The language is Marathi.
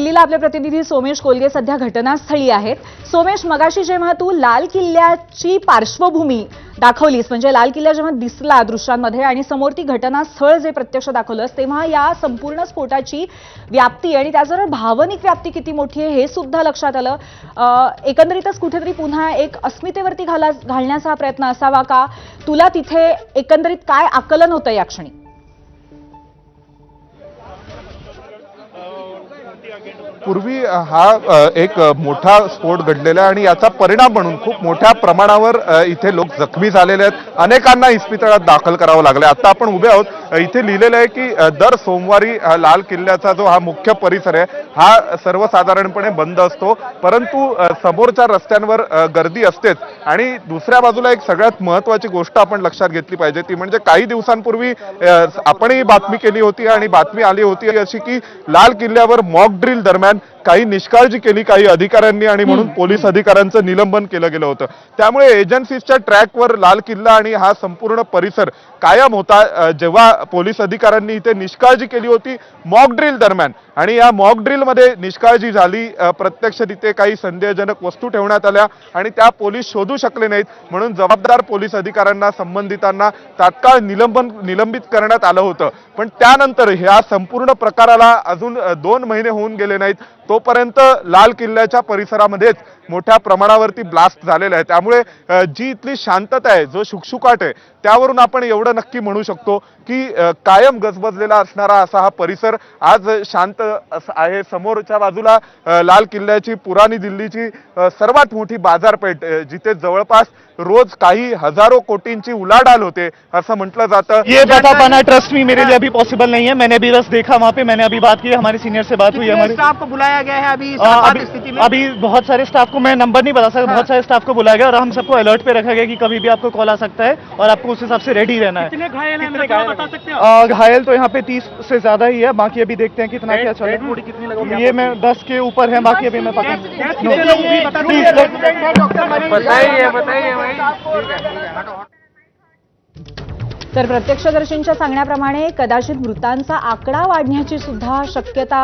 दिल्लीला आपले प्रतिनिधी सोमेश कोलगे सध्या घटनास्थळी आहेत. सोमेश मगाशी जेव्हा तू लाल किल्ल्याची पार्श्वभूमी दाखवलीस म्हणजे लाल किल्ला जेव्हा दिसला दृश्यांमध्ये आणि समोर ती घटनास्थळ जे प्रत्यक्ष दाखवलंस तेव्हा या संपूर्ण स्फोटाची व्याप्ती आणि त्याचबरोबर भावनिक व्याप्ती किती मोठी आहे हे सुद्धा लक्षात आलं. एकंदरीतच कुठेतरी पुन्हा एक अस्मितेवरती घाला घालण्याचा प्रयत्न असावा का? तुला तिथे एकंदरीत काय आकलन होतं या क्षणी? पूर्वी हा एक मोठा स्फोट घडलेला आहे आणि याचा परिणाम म्हणून खूप मोठ्या प्रमाणावर इथे लोक जखमी झालेले आहेत. अनेकांना इस्पितळात दाखल करावं लागलं आता आपण उभे आहोत. इथे लिहिलेलं आहे की दर सोमवारी लाल किल्ल्याचा जो हा मुख्य परिसर आहे हा सर्वसाधारणपणे बंद असतो. परंतु समोरच्या रस्त्यांवर गर्दी असतेच. आणि दुसऱ्या बाजूला एक सगळ्यात महत्वाची गोष्ट आपण लक्षात घेतली पाहिजे. ती म्हणजे काही दिवसांपूर्वी आपणही बातमी केली होती आणि बातमी आली होती अशी की लाल किल्ल्यावर मॉक ड्रिल दरम्यान काही निष्काळजी केली काही अधिकाऱ्यांनी आणि म्हणून पोलीस अधिकाऱ्यांचं निलंबन केलं गेलं होतं. त्यामुळे एजन्सीजच्या ट्रॅकवर लाल किल्ला आणि हा संपूर्ण परिसर कायम होता. जेव्हा पोलीस अधिकाऱ्यांनी इथे निष्काळजी केली होती मॉक ड्रिल दरम्यान. आणि या मॉक ड्रिलमध्ये निष्काळजी झाली. प्रत्यक्ष तिथे काही संदेहजनक वस्तू ठेवण्यात आल्या आणि त्या पोलीस शोधू शकले नाहीत. म्हणून जबाबदार पोलीस अधिकाऱ्यांना संबंधितांना तात्काळ निलंबन निलंबित करण्यात आलं होतं. पण त्यानंतर ह्या संपूर्ण प्रकाराला अजून दोन महिने होऊन गेले नाहीत. तोपर्यंत लाल किल्ल्याच्या परिसरामध्येच मोठ्या प्रमाणावरती ब्लास्ट झालेला आहे त्यामुळे जी इथली शांतता आहे जो शुकशुकाट आहे त्यावरून आपण एवढं नक्की म्हणू शकतो की कायम गजबजलेला असणारा असा हा परिसर आज शांत अस- आहे. समोरच्या बाजूला लाल किल्ल्याची पुराणी दिल्लीची सर्वात मोठी बाजारपेठ जिथे जवळपास रोज काही हजारो कोटींची उलाढाल होते असं म्हटलं जातं. ये बता पाना ट्रस्ट मी मेरे लिए अभी पॉसिबल नहीं है. मैंने अभी बस देखा वहाँ पे मैंने अभी बात की हमारे सीनियर से बात हुई है हमारी स्टाफ को बुलाया गया है अभी आ, अभी स्थिति में? अभी बहुत सारे स्टाफ को मैं नंबर नहीं बता सकता हाँ। बहुत सारे स्टाफ को बुलाया गया और हम सबको अलर्ट पे रखा गया कि कभी भी आपको कॉल आ सकता है और आपको उस हिसाब से रेडी रहना है। कितने घायल हैं? मतलब बता सकते हो घायल तो यहाँ पे तीस से ज़्यादा ही है बाकी अभी देखते हैं कितना क्या चल है। ये मैं दस के ऊपर है बाकी अभी मैं पता बताइए तर प्रत्यक्षदर्शींच्या सांगण्याप्रमाणे कदाचित मृतांचा आकडा वाढण्याची सुद्धा शक्यता